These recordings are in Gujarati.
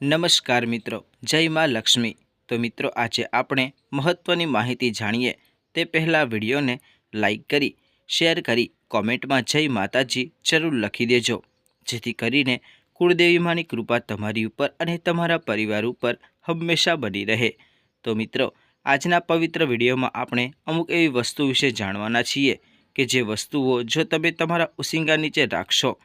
નમસ્કાર મિત્રો, જય માં લક્ષ્મી. તો મિત્રો, આજે આપણે મહત્ત્વની માહિતી જાણીએ. તે પહેલાં વિડીયોને લાઈક કરી, શેર કરી, કોમેન્ટમાં જય માતાજી જરૂર લખી દેજો. જેથી કરીને કુળદેવી માની કૃપા તમારી ઉપર અને તમારા પરિવાર ઉપર હંમેશા બની રહે. તો મિત્રો, આજના પવિત્ર વિડીયોમાં આપણે અમુક એવી વસ્તુ વિશે જાણવાના છીએ કે જે વસ્તુઓ જો તમે તમારા ઉસિંગા નીચે રાખશો,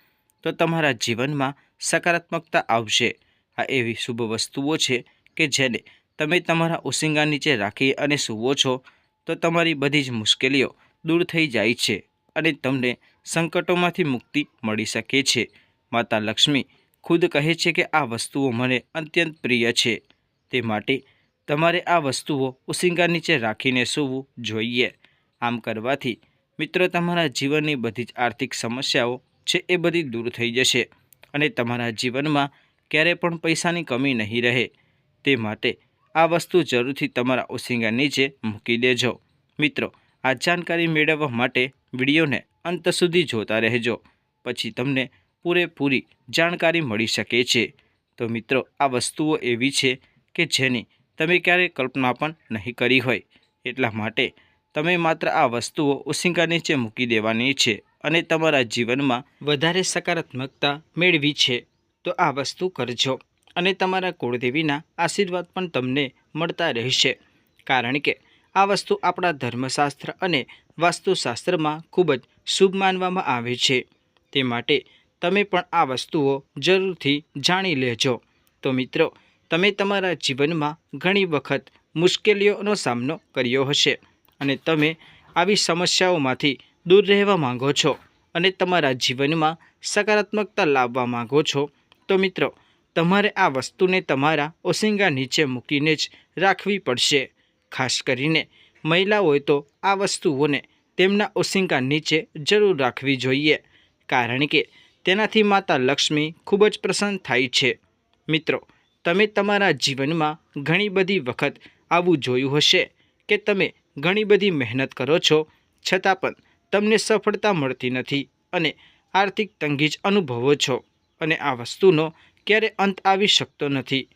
તો તમારા જીવનમાં સકારાત્મકતા આવશે. આ એવી શુભ વસ્તુઓ છે કે જેને તમે તમારા ઉસિંગા નીચે રાખી અને સૂવો છો, તો તમારી બધી જ મુશ્કેલીઓ દૂર થઈ જાય છે અને તમને સંકટોમાંથી મુક્તિ મળી શકે છે. માતા લક્ષ્મી ખુદ કહે છે કે આ વસ્તુઓ મને અત્યંત પ્રિય છે. તે માટે તમારે આ વસ્તુઓ ઉસિંગા નીચે રાખીને સૂવું જોઈએ. આમ કરવાથી મિત્રો તમારા જીવનની બધી જ આર્થિક સમસ્યાઓ છે એ બધી દૂર થઈ જશે અને તમારા જીવનમાં ક્યારે પણ પૈસાની કમી નહીં રહે. તે માટે આ વસ્તુ જરૂરથી તમારા ઓસિંગા નીચે મૂકી દેજો. મિત્રો, આ જાણકારી મેળવવા માટે વિડીયોને અંત સુધી જોતા રહેજો. પછી તમને પૂરેપૂરી જાણકારી મળી શકે છે. તો મિત્રો, આ વસ્તુઓ એવી છે કે જેની તમે ક્યારેય કલ્પના પણ નહીં કરી હોય. એટલા માટે તમે માત્ર આ વસ્તુઓ ઓસિંગા નીચે મૂકી દેવાની છે અને તમારા જીવનમાં વધારે સકારાત્મકતા મેળવી છે. તો આ વસ્તુ કરજો અને તમારા કુળદેવીના આશીર્વાદ પણ તમને મળતા રહેશે. કારણ કે આ વસ્તુ આપણા ધર્મશાસ્ત્ર અને વાસ્તુશાસ્ત્રમાં ખૂબ જ શુભ માનવામાં આવે છે. તે માટે તમે પણ આ વસ્તુઓ જરૂરથી જાણી લેજો. તો મિત્રો, તમે તમારા જીવનમાં ઘણી વખત મુશ્કેલીઓનો સામનો કર્યો હશે અને તમે આવી સમસ્યાઓમાંથી દૂર રહેવા માંગો છો અને તમારા જીવનમાં સકારાત્મકતા લાવવા માગો છો તો મિત્રો, તમારે આ વસ્તુને તમારા ઓસિંગા નીચે મૂકીને જ રાખવી પડશે. ખાસ કરીને મહિલાઓએ તો આ વસ્તુઓને તેમના ઓસિંગા નીચે જરૂર રાખવી જોઈએ, કારણ કે તેનાથી માતા લક્ષ્મી ખૂબ જ પ્રસન્ન થાય છે. મિત્રો, તમે તમારા જીવનમાં ઘણી બધી વખત આવું જોયું હશે કે તમે ઘણી બધી મહેનત કરો છો, છતાં પણ તમને સફળતા મળતી નથી અને આર્થિક તંગી જ અનુભવો છો. અને આ વસ્તુનો ક્યારે અંત આવી શકતો નથી.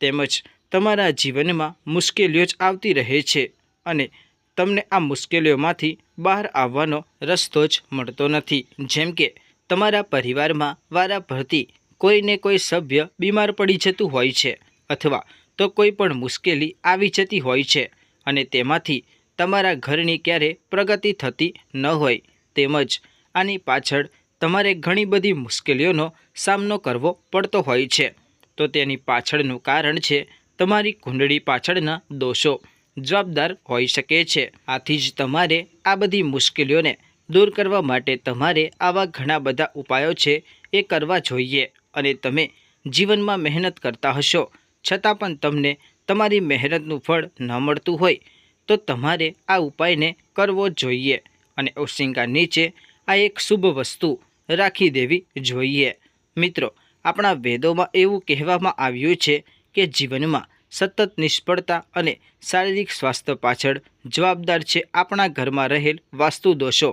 તેમજ તમારા જીવનમાં મુશ્કેલીઓ જ આવતી રહે છે અને તમને આ મુશ્કેલીઓમાંથી બહાર આવવાનો રસ્તો જ મળતો નથી. જેમ કે, તમારા પરિવારમાં વારાફરતી કોઈને કોઈ સભ્ય બીમાર પડી જતું હોય છે અથવા તો કોઈ પણ મુશ્કેલી આવી જતી હોય છે અને તેમાંથી તમારા ઘરની ક્યારે પ્રગતિ થતી ન હોય. તેમજ આની પાછળ તમારે ઘણી બધી મુશ્કેલીઓનો સામનો કરવો પડતો હોય છે. તો તેની પાછળનું કારણ છે તમારી કુંડળી પાછળના દોષો. જવાબદાર હોઈ શકે છે. આથી જ તમારે આ બધી મુશ્કેલીઓને દૂર કરવા માટે તમારે આવા ઘણા બધા ઉપાયો છે એ કરવા જોઈએ. અને તમે જીવનમાં મહેનત કરતા હશો, છતાં પણ તમને તમારી મહેનતનું ફળ ન મળતું હોય, તો તમારે આ ઉપાયને કરવો જોઈએ. અને ઓશિંગા નીચે આ એક શુભ વસ્તુ રાખી દેવી જોઈએ. મિત્રો, આપણા વેદોમાં એવું કહેવામાં આવ્યું છે કે જીવનમાં સતત નિષ્ફળતા અને શારીરિક સ્વાસ્થ્ય પાછળ જવાબદાર છે આપણા ઘરમાં રહેલ વાસ્તુ દોષો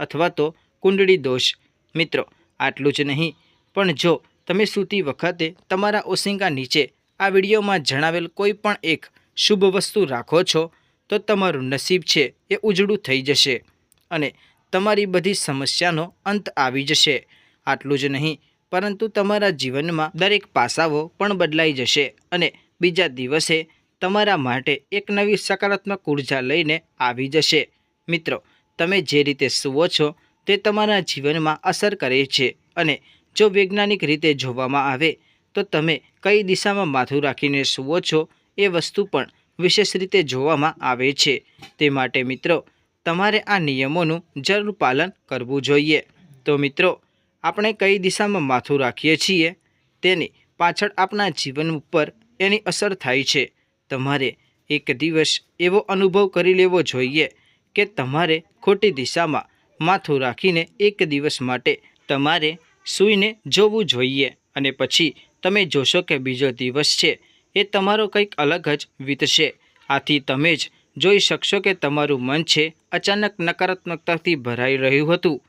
અથવા તો કુંડળી દોષ. મિત્રો, આટલું જ નહીં, પણ જો તમે સૂતી વખતે તમારા ઓશિંગા નીચે આ વિડીયોમાં જણાવેલ કોઈ પણ એક શુભ વસ્તુ રાખો છો, તો તમારું નસીબ છે એ ઉજળું થઈ જશે અને તમારી બધી સમસ્યાનો અંત આવી જશે. આટલું જ નહીં, પરંતુ તમારા જીવનમાં દરેક પાસાઓ પણ બદલાઈ જશે અને બીજા દિવસે તમારા માટે એક નવી સકારાત્મક ઊર્જા લઈને આવી જશે. મિત્રો, તમે જે રીતે સૂવો છો તે તમારા જીવનમાં અસર કરે છે અને જો વૈજ્ઞાનિક રીતે જોવામાં આવે, તો તમે કઈ દિશામાં માથું રાખીને સૂવો છો એ વસ્તુ પણ વિશેષ રીતે જોવામાં આવે છે. તે માટે મિત્રો તમારે આ નિયમોનું જરૂર પાલન કરવું જોઈએ. તો મિત્રો, આપણે કઈ દિશામાં માથું રાખીએ છીએ? તેની પાછળ આપણા જીવન ઉપર એની અસર થાય છે. તમારે એક દિવસ એવો અનુભવ કરી લેવો જોઈએ કે તમારે ખોટી દિશામાં માથું રાખીને એક દિવસ માટે તમારે સૂઈને જોવું જોઈએ. અને પછી તમે જોશો કે બીજો દિવસ છે, એ તમારો કંઈક અલગ જ વીતશે. આથી તમે જ જોઈ શકશો કે તમારું મન છે અચાનક નકારાત્મકતાથી ભરાઈ રહ્યું હતું.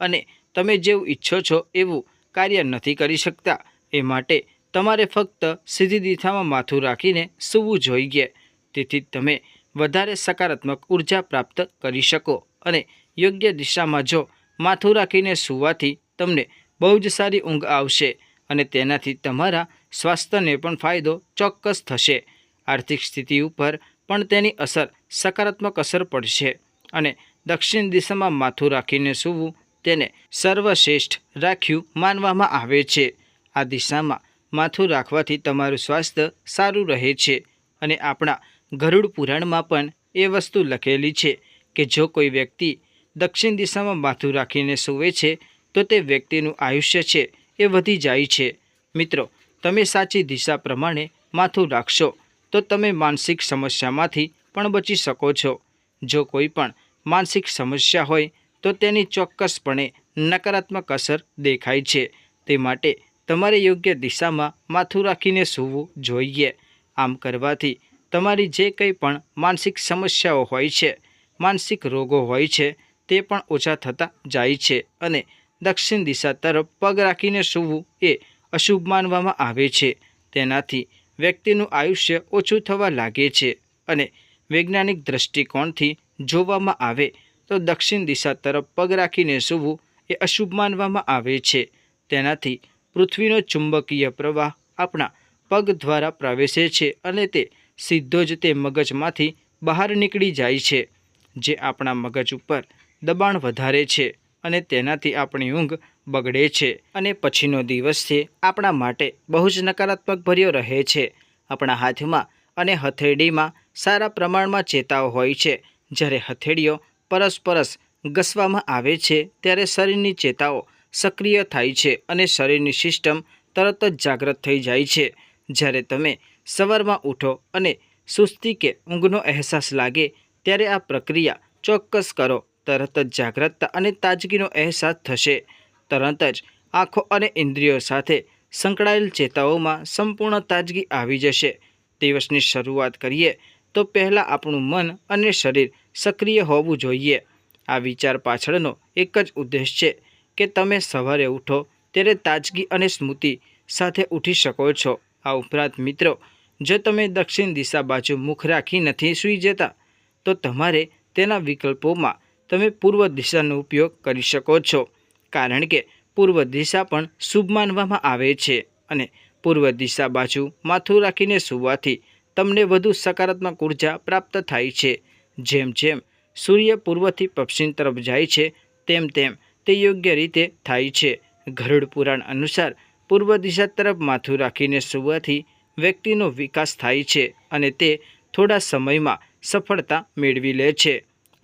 અને તમે જેવું ઈચ્છો છો એવું કાર્ય નથી કરી શકતા. એ માટે તમારે ફક્ત સીધી દિશામાં માથું રાખીને સૂવું જોઈએ તેથી તમે વધારે સકારાત્મક ઊર્જા પ્રાપ્ત કરી શકો. અને યોગ્ય દિશામાં જો માથું રાખીને સૂવાથી તમને બહુ જ સારી ઊંઘ આવશે અને તેનાથી તમારા સ્વાસ્થ્યને પણ ફાયદો ચોક્કસ થશે. આર્થિક સ્થિતિ ઉપર પણ તેની અસર સકારાત્મક અસર પડશે અને દક્ષિણ દિશામાં માથું રાખીને સૂવું તેને સર્વશ્રેષ્ઠ રાખ્યું માનવામાં આવે છે. આ દિશામાં માથું રાખવાથી તમારું સ્વાસ્થ્ય સારું રહે છે અને આપણા ગરુડ પુરાણમાં પણ એ વસ્તુ લખેલી છે કે જો કોઈ વ્યક્તિ દક્ષિણ દિશામાં માથું રાખીને સૂવે છે, તો તે વ્યક્તિનું આયુષ્ય છે એ વધી જાય છે. મિત્રો, તમે સાચી દિશા પ્રમાણે માથું રાખશો તો તમે માનસિક સમસ્યામાંથી પણ બચી શકો છો. જો કોઈ પણ માનસિક સમસ્યા હોય, તો તેની ચોક્કસપણે નકારાત્મક અસર દેખાય છે. તે માટે તમારે યોગ્ય દિશામાં માથું રાખીને સૂવું જોઈએ. આમ કરવાથી તમારી જે કંઈ પણ માનસિક સમસ્યાઓ હોય છે, માનસિક રોગો હોય છે, તે પણ ઓછા થતા જાય છે અને દક્ષિણ દિશા તરફ પગ રાખીને સૂવું એ અશુભ માનવામાં આવે છે. તેનાથી વ્યક્તિનું આયુષ્ય ઓછું થવા લાગે છે અને વૈજ્ઞાનિક દૃષ્ટિકોણથી જોવામાં આવે તો દક્ષિણ દિશા તરફ પગ રાખીને સૂવું એ અશુભ માનવામાં આવે છે. તેનાથી પૃથ્વીનો ચુંબકીય પ્રવાહ આપણા પગ દ્વારા પ્રવેશે છે અને તે સીધો જ તે મગજમાંથી બહાર નીકળી જાય છે, જે આપણા મગજ ઉપર દબાણ વધારે છે અને તેનાથી આપણી ઊંઘ બગડે છે અને પછીનો દિવસ છે આપણા માટે બહુ જ નકારાત્મક ભર્યો રહે છે. આપણા હાથમાં અને હથેળીમાં સારા પ્રમાણમાં ચેતાઓ હોય છે. જ્યારે હથેળીઓ પરસ્પરસ ઘસવામાં આવે છે ત્યારે શરીરની ચેતાઓ સક્રિય થાય છે અને શરીરની સિસ્ટમ તરત જ જાગૃત થઈ જાય છે. જ્યારે તમે સવારમાં ઉઠો અને સુસ્તી કે ઊંઘનો અહેસાસ લાગે ત્યારે આ પ્રક્રિયા ચોક્કસ કરો. તરત જ જાગ્રતતા અને તાજગીનો અહેસાસ થશે. તરત જ આંખો અને ઇન્દ્રિયો સાથે સંકળાયેલ ચેતાઓમાં સંપૂર્ણ તાજગી આવી જશે. દિવસની શરૂઆત કરીએ તો પહેલાં આપણું મન અને શરીર સક્રિય હોવું જોઈએ. આ વિચાર પાછળનો એક જ ઉદ્દેશ છે કે તમે સવારે ઉઠો ત્યારે તાજગી અને સ્મૃતિ સાથે ઉઠી શકો છો. આ ઉપરાંત મિત્રો, જો તમે દક્ષિણ દિશા બાજુ મુખ રાખી નથી સૂઈ જતા, તો તમારે તેના વિકલ્પોમાં તમે પૂર્વ દિશાનો ઉપયોગ કરી શકો છો. કારણ કે પૂર્વ દિશા પણ શુભ માનવામાં આવે છે અને પૂર્વ દિશા બાજુ માથું રાખીને સૂવાથી તમને વધુ સકારાત્મક ઊર્જા પ્રાપ્ત થાય છે. જેમ જેમ સૂર્ય પૂર્વથી પશ્ચિમ તરફ જાય છે, તેમ તેમ તે યોગ્ય રીતે થાય છે. ગરુડ પુરાણ અનુસાર પૂર્વ દિશા તરફ માથું રાખીને સૂવાથી વ્યક્તિનો વિકાસ થાય છે અને તે થોડા સમયમાં સફળતા મેળવી લે છે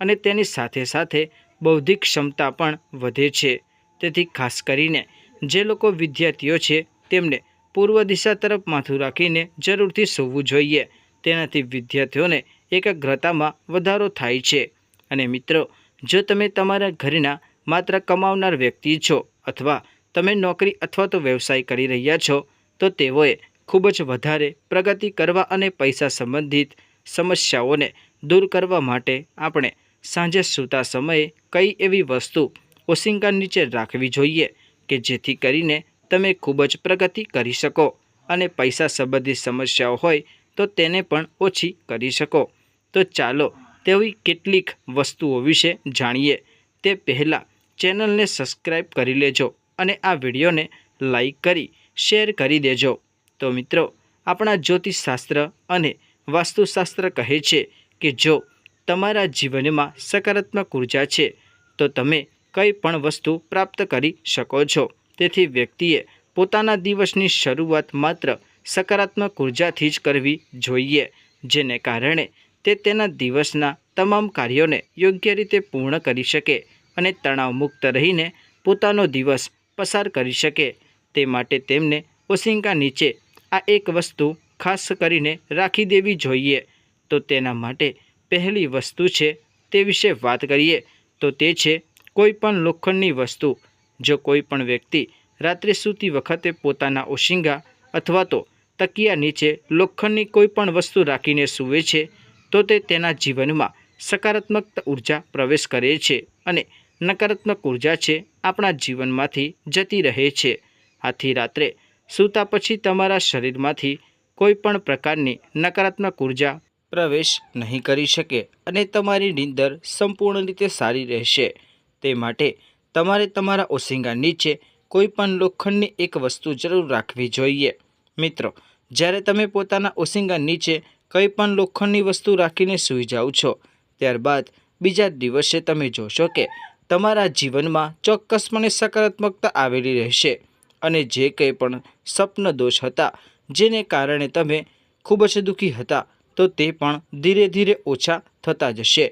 અને તેની સાથે સાથે બૌદ્ધિક ક્ષમતા પણ વધે છે. તેથી ખાસ કરીને જે લોકો વિદ્યાર્થીઓ છે, તેમને પૂર્વ દિશા તરફ માથું રાખીને જરૂરથી સૂવું જોઈએ. તેનાથી વિદ્યાર્થીઓને એકાગ્રતામાં વધારો થાય છે. અને મિત્રો, જો તમે તમારા ઘરના માત્ર કમાવનાર વ્યક્તિ છો અથવા તમે નોકરી અથવા તો વ્યવસાય કરી રહ્યા છો, તો તેઓએ ખૂબ જ વધારે પ્રગતિ કરવા અને પૈસા સંબંધિત સમસ્યાઓને દૂર કરવા માટે આપણે સાંજે સૂતા સમયે કઈ એવી વસ્તુ ઓશિંકા નીચે રાખવી જોઈએ કે જેથી કરીને તમે ખૂબ જ પ્રગતિ કરી શકો અને પૈસા સંબંધિત સમસ્યાઓ હોય તો તેને પણ ઓછી કરી શકો. તો ચાલો તેવી કેટલીક વસ્તુઓ વિશે જાણીએ. તે પહેલાં ચેનલને સબસ્ક્રાઈબ કરી લેજો અને આ વિડીયોને લાઈક કરી, શેર કરી દેજો. તો મિત્રો, આપણા જ્યોતિષશાસ્ત્ર અને વાસ્તુશાસ્ત્ર કહે છે કે જો તમારા જીવનમાં સકારાત્મક ઊર્જા છે, તો તમે કંઈ પણ વસ્તુ પ્રાપ્ત કરી શકો છો. તેથી વ્યક્તિએ પોતાના દિવસની શરૂઆત માત્ર સકારાત્મક ઉર્જાથી જ કરવી જોઈએ, જેને કારણે તે તેના દિવસના તમામ કાર્યોને યોગ્ય રીતે પૂર્ણ કરી શકે અને તણાવમુક્ત રહીને પોતાનો દિવસ પસાર કરી શકે. તે માટે તેમને ઓશિંકા નીચે આ એક વસ્તુ ખાસ કરીને રાખી દેવી જોઈએ. તો તેના માટે પહેલી વસ્તુ છે તે વિશે વાત કરીએ. તો તે છે કોઈ પણ લોખંડની વસ્તુ, જો કોઈ પણ વ્યક્તિ રાત્રે સૂતી વખતે પોતાના ઓશિંગા અથવા તો તકિયા નીચે લોખંડની કોઈ પણ વસ્તુ રાખીને સૂવે છે, તો તે તેના જીવનમાં સકારાત્મક ઊર્જા પ્રવેશ કરે છે અને નકારાત્મક ઊર્જા છે આપણા જીવનમાંથી જતી રહે છે. આથી રાત્રે સૂતા પછી તમારા શરીરમાંથી કોઈ પણ પ્રકારની નકારાત્મક ઊર્જા પ્રવેશ નહીં કરી શકે અને તમારી નીંદર સંપૂર્ણ રીતે સારી રહેશે. તે માટે તમારે તમારા ઓશિંગા નીચે કોઈપણ લોખંડની એક વસ્તુ જરૂર રાખવી જોઈએ. મિત્રો, જ્યારે તમે પોતાના ઓશિંગા નીચે કંઈ પણ લોખંડની વસ્તુ રાખીને સૂઈ જાઓ છો, ત્યારબાદ બીજા દિવસે તમે જોશો કે તમારા જીવનમાં ચોક્કસપણે સકારાત્મકતા આવેલી રહેશે અને જે કંઈ પણ સ્વપ્ન દોષ હતા, જેને કારણે તમે ખૂબ જ દુઃખી હતા, તો તે પણ ધીરે ધીરે ઓછા થતા જશે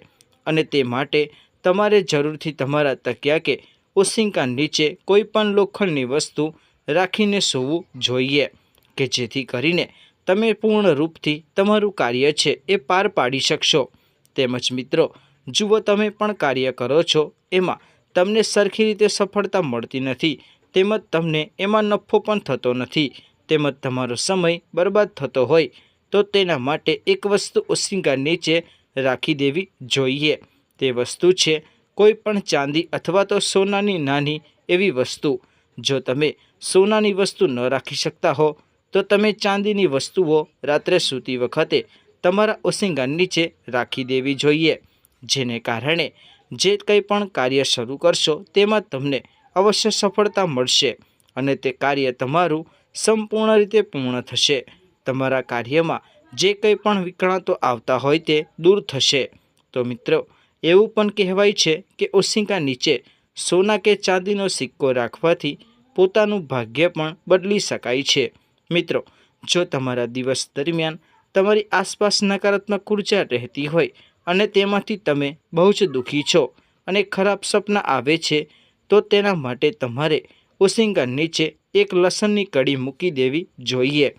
અને તે માટે તમારે જરૂરથી તમારા તકિયા કે ઓશિંકા નીચે કોઈ પણ લોખંડની વસ્તુ રાખીને સૂવું જોઈએ કે જેથી કરીને તમે પૂર્ણ રૂપથી તમારું કાર્ય છે એ પાર પાડી શકશો. તેમજ મિત્રો, જુઓ તમે પણ કાર્ય કરો છો, એમાં તમને સરખી રીતે સફળતા મળતી નથી, તેમજ તમને એમાં નફો પણ થતો નથી, તેમજ તમારો સમય બરબાદ થતો હોય, તો તેના માટે એક વસ્તુ ઓશિંકા નીચે રાખી દેવી જોઈએ. તે વસ્તુ છે, કોઈ પણ ચાંદી અથવા તો સોનાની નાની એવી વસ્તુ. જો તમે સોનાની વસ્તુ ન રાખી શકતા હો, તો તમે ચાંદીની વસ્તુઓ રાત્રે સૂતી વખતે તમારા ઓશિંગા નીચે રાખી દેવી જોઈએ, જેને કારણે જે કંઈ પણ કાર્ય શરૂ કરશો તેમાં તમને અવશ્ય સફળતા મળશે અને તે કાર્ય તમારું સંપૂર્ણ રીતે પૂર્ણ થશે. તમારા કાર્યમાં જે કંઈ પણ વિકણાતો આવતા હોય તે દૂર થશે. તો મિત્રો એવું પણ કહેવાય છે કે ઓશિંકા નીચે સોના કે ચાંદીનો સિક્કો રાખવાથી પોતાનું ભાગ્ય પણ બદલી શકાય છે. મિત્રો, જો તમારા દિવસ દરમિયાન તમારી આસપાસ નકારાત્મક ઊર્જા રહેતી હોય અને તેમાંથી તમે બહુ જ દુઃખી છો અને ખરાબ સપના આવે છે, તો તેના માટે તમારે ઓશિંગા નીચે એક લસણની કડી મૂકી દેવી જોઈએ.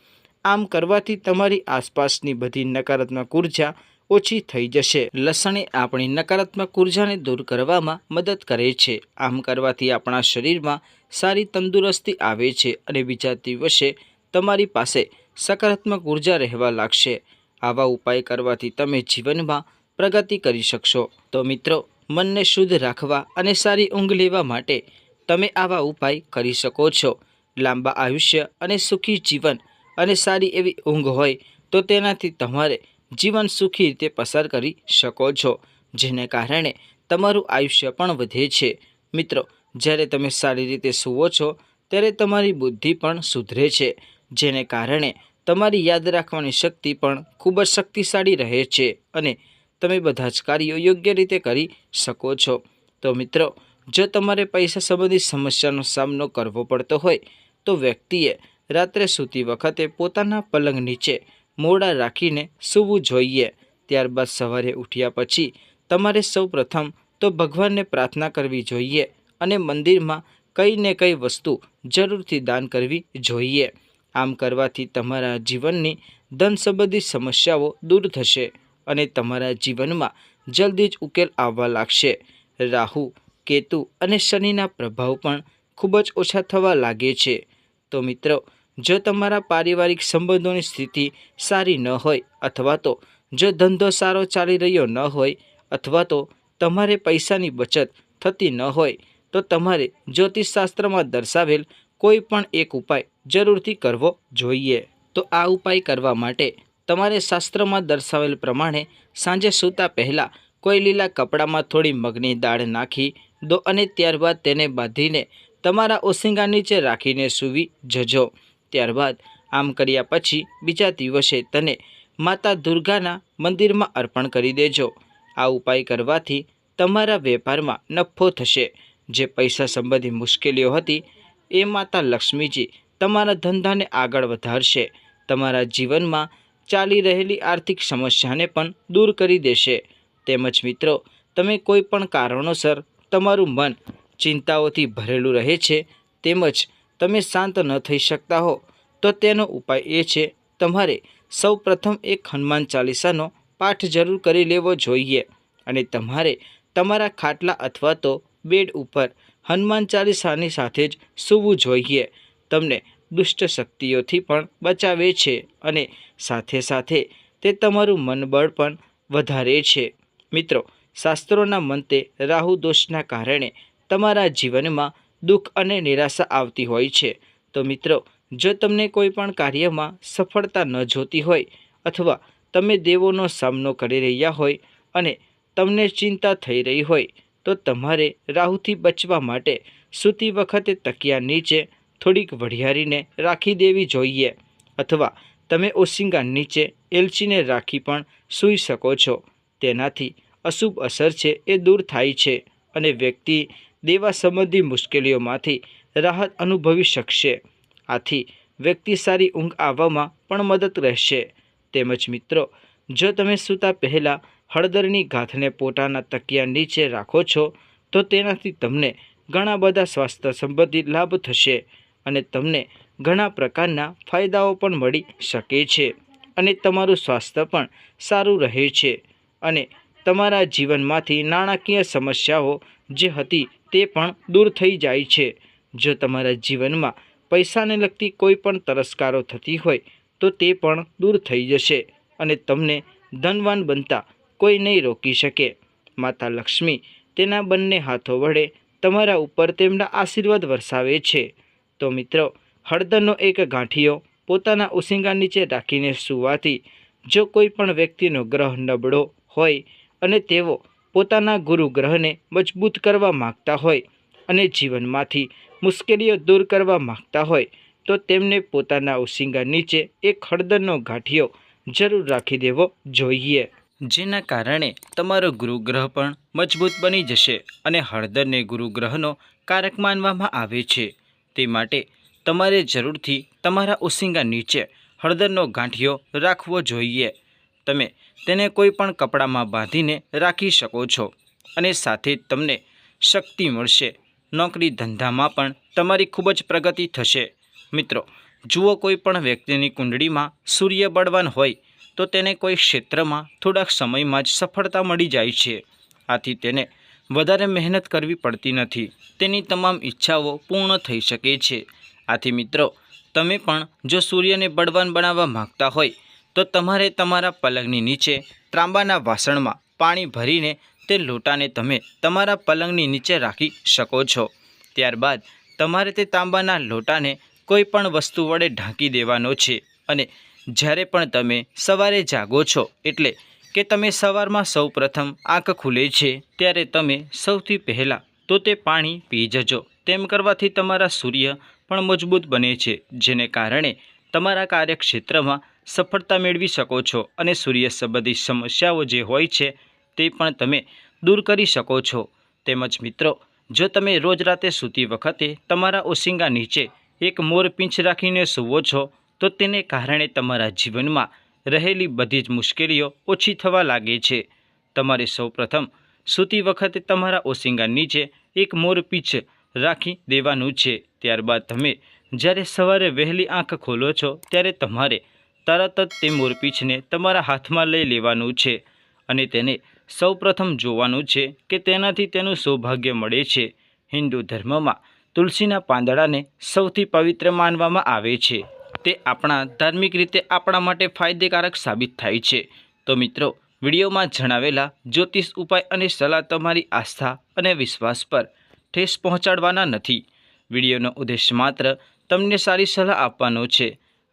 આમ કરવાથી તમારી આસપાસની બધી નકારાત્મક ઊર્જા ઓછી થઈ જશે. લસણ આપણી નકારાત્મક ઉર્જાને દૂર કરવામાં મદદ કરે છે. આમ કરવાથી આપણા શરીરમાં સારી તંદુરસ્તી આવે છે અને બીજા દિવસે તમારી પાસે સકારાત્મક ઊર્જા રહેવા લાગશે. આવા ઉપાય કરવાથી તમે જીવનમાં પ્રગતિ કરી શકશો. તો મિત્રો, મનને શુદ્ધ રાખવા અને સારી ઊંઘ લેવા માટે તમે આવા ઉપાય કરી શકો છો. લાંબા આયુષ્ય અને સુખી જીવન અને સારી એવી ઊંઘ હોય તો તેનાથી તમારે જીવન સુખી રીતે પસાર કરી શકો છો, જેને કારણે તમારું આયુષ્ય પણ વધે છે. મિત્રો, જ્યારે તમે સારી રીતે સૂવો છો, ત્યારે તમારી બુદ્ધિ પણ સુધરે છે, જેને કારણે તમારી યાદ રાખવાની શક્તિ પણ ખૂબ જ શક્તિશાળી રહે છે અને તમે બધા જ કાર્યો યોગ્ય રીતે કરી શકો છો. તો મિત્રો, જો તમારે પૈસા સંબંધિત સમસ્યાનો સામનો કરવો પડતો હોય, તો વ્યક્તિએ રાત્રે સૂતી વખતે પોતાના પલંગ નીચે મોડા રાખીને સૂવું જોઈએ. ત્યારબાદ સવારે ઉઠ્યા પછી તમારે સૌ પ્રથમ તો ભગવાનને પ્રાર્થના કરવી જોઈએ અને મંદિરમાં કંઈ ને કંઈ વસ્તુ જરૂરથી દાન કરવી જોઈએ. આમ કરવાથી તમારા જીવનની ધન સંબંધિત સમસ્યાઓ દૂર થશે અને તમારા જીવનમાં જલ્દી જ ઉકેલ આવવા લાગશે. રાહુ, કેતુ અને શનિના પ્રભાવ પણ ખૂબ જ ઓછા થવા લાગે છે. તો મિત્રો જો તમારા પારિવારિક સંબંધોની સ્થિતિ સારી ન હોય અથવા તો જો ધંધો સારો ચાલી રહ્યો ન હોય અથવા તો તમારે પૈસાની બચત થતી ન હોય, તો તમારે જ્યોતિષશાસ્ત્રમાં દર્શાવેલ કોઈ પણ એક ઉપાય જરૂરથી કરવો જોઈએ. તો આ ઉપાય કરવા માટે તમારે શાસ્ત્રમાં દર્શાવેલ પ્રમાણે સાંજે સૂતા પહેલાં કોઈ લીલા કપડામાં થોડી મગની દાળ નાખી દો અને ત્યારબાદ તેને બાંધીને તમારા ઓશિંગા નીચે રાખીને સૂવી જજો. ત્યારબાદ આમ કર્યા પછી બીજા દિવસે તને માતા દુર્ગાના મંદિરમાં અર્પણ કરી દેજો. આ ઉપાય કરવાથી તમારા વેપારમાં નફો થશે. જે પૈસા સંબંધી મુશ્કેલીઓ હતી, એ માતા લક્ષ્મીજી તમારા ધંધાને આગળ વધારશે. તમારા જીવનમાં ચાલી રહેલી આર્થિક સમસ્યાને પણ દૂર કરી દેશે. તેમજ મિત્રો, તમે કોઈ પણ કારણોસર તમારું મન ચિંતાઓથી ભરેલું રહે છે, તેમજ તમે શાંત ન થઈ શકતા હો. તો તેનો ઉપાય એ છે, તમારે સૌ પ્રથમ એક હનુમાન ચાલીસાનો પાઠ જરૂર કરી લેવો જોઈએ અને તમારે તમારા ખાટલા અથવા તો બેડ ઉપર હનુમાન ચાલીસાની સાથે જ સૂવું જોઈએ. તમને દુષ્ટ શક્તિઓથી પણ બચાવે છે અને સાથે સાથે તે તમારું મનબળ પણ વધારે છે. મિત્રો, શાસ્ત્રોના મંતે રાહુ દોષના કારણે તમારા જીવનમાં દુઃખ અને નિરાશા આવતી હોય છે. તો મિત્રો, જો તમને કોઈ પણ કાર્યમાં સફળતા ન જોતી હોય અથવા તમે દેવોનો સામનો કરી રહ્યા હોય અને તમને ચિંતા થઈ રહી હોય, તો તમારે રાહુથી બચવા માટે સૂતી વખતે તકિયા નીચે થોડીક વઢિયારીને રાખી દેવી જોઈએ અથવા તમે ઓશિંગા નીચે એલચીને રાખી પણ સૂઈ શકો છો. તેનાથી અશુભ અસર છે એ દૂર થાય છે અને વ્યક્તિ દેવા સંબંધી મુશ્કેલીઓમાંથી રાહત અનુભવી શકશે. આથી વ્યક્તિ સારી ઊંઘ આવવામાં પણ મદદ રહેશે. તેમજ મિત્રો, જો તમે સૂતા પહેલાં હળદરની ગાંઠને પોતાના તકિયા નીચે રાખો છો, તો તેનાથી તમને ઘણા બધા સ્વાસ્થ્ય સંબંધિત લાભ થશે અને તમને ઘણા પ્રકારના ફાયદાઓ પણ મળી શકે છે અને તમારું સ્વાસ્થ્ય પણ સારું રહે છે અને તમારા જીવનમાંથી નાણાકીય સમસ્યાઓ જે હતી તે પણ દૂર થઈ જાય છે. જો તમારા જીવનમાં પૈસાને લગતી કોઈ પણ તરસ્કારો થતી હોય, તો તે પણ દૂર થઈ જશે અને તમને ધનવાન બનતા કોઈ નહીં રોકી શકે. માતા લક્ષ્મી તેના બંને હાથો વડે તમારા ઉપર તેમના આશીર્વાદ વરસાવે છે. તો મિત્રો, હળદરનો એક ગાંઠિયો પોતાના ઉસિંગા નીચે રાખીને સૂવાથી જો કોઈ પણ વ્યક્તિનો ગ્રહ નબળો હોય અને તેઓ પોતાના ગુરુ ગ્રહને મજબૂત કરવા માગતા હોય અને જીવનમાંથી મુશ્કેલીઓ દૂર કરવા માગતા હોય, તો તેમને પોતાના ઉસિંગા નીચે એક હળદરનો ગાંઠિયો જરૂર રાખી દેવો જોઈએ. જેના કારણે તમારો ગુરુગ્રહ પણ મજબૂત બની જશે અને હળદરને ગુરુગ્રહનો કારક માનવામાં આવે છે. તે માટે તમારે જરૂરથી તમારા ઉસિંગા નીચે હળદરનો ગાંઠિયો રાખવો જોઈએ. તમે તેને કોઈ પણ કપડામાં બાંધીને રાખી શકો છો અને સાથે તમને શક્તિ મળશે. નોકરી ધંધામાં પણ તમારી ખૂબ જ પ્રગતિ થશે. મિત્રો, જુઓ કોઈ પણ વ્યક્તિની કુંડળીમાં સૂર્ય બળવાન હોય, તો તેને કોઈ ક્ષેત્રમાં થોડાક સમયમાં જ સફળતા મળી જાય છે. આથી તેને વધારે મહેનત કરવી પડતી નથી. તેની તમામ ઈચ્છાઓ પૂર્ણ થઈ શકે છે. આથી મિત્રો, તમે પણ જો સૂર્યને બળવાન બનાવવા માંગતા હોય તો તમારે તમારા પલંગની નીચે ત્રાંબાના વાસણમાં પાણી ભરીને તે લોટાને તમે તમારા પલંગની નીચે રાખી શકો છો. ત્યારબાદ તમારે તે તાંબાના લોટાને કોઈ પણ વસ્તુ વડે ઢાંકી દેવાનો છે અને જ્યારે પણ તમે સવારે જાગો છો એટલે કે તમે સવારમાં સૌ પ્રથમ આંખ ખુલે છે ત્યારે તમે સૌથી પહેલાં તો તે પાણી પી જજો. તેમ કરવાથી તમારા સૂર્ય પણ મજબૂત બને છે, જેને કારણે તમારા કાર્યક્ષેત્રમાં સફળતા મેળવી શકો છો અને સૂર્ય સંબંધી સમસ્યાઓ જે હોય છે તે પણ તમે દૂર કરી શકો છો. તેમજ મિત્રો, જો તમે રોજ રાતે સૂતી વખતે તમારા ઓશિંગા નીચે એક મોર પીંછ રાખીને સૂવો છો, તો તેને કારણે તમારા જીવનમાં રહેલી બધી જ મુશ્કેલીઓ ઓછી થવા લાગે છે. તમારે સૌપ્રથમ સૂતી વખતે તમારા ઓશિંગા નીચે એક મોર પીંછ રાખી દેવાનું છે. ત્યારબાદ તમે જ્યારે સવારે વહેલી આંખ ખોલો છો, ત્યારે તમારે તરત જ તે મોરપીંછને તમારા હાથમાં લઈ લેવાનું છે અને તેને સૌપ્રથમ જોવાનું છે કે તેનાથી તેનું સૌભાગ્ય મળે છે. હિન્દુ ધર્મમાં તુલસીના પાંદડાને સૌથી પવિત્ર માનવામાં આવે છે. તે આપણા ધાર્મિક રીતે આપણા માટે ફાયદેકારક સાબિત થાય છે. તો મિત્રો, વિડીયોમાં જણાવેલા જ્યોતિષ ઉપાય અને સલાહ તમારી આસ્થા અને વિશ્વાસ પર ઠેસ પહોંચાડવાના નથી. વિડીયોનો ઉદ્દેશ માત્ર તમને સારી સલાહ આપવાનો છે.